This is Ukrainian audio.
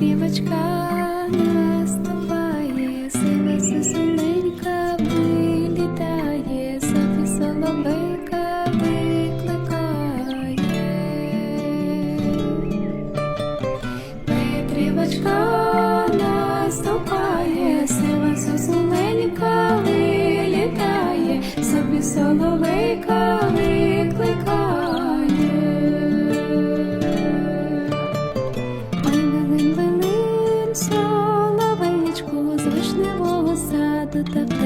Петрівочка The.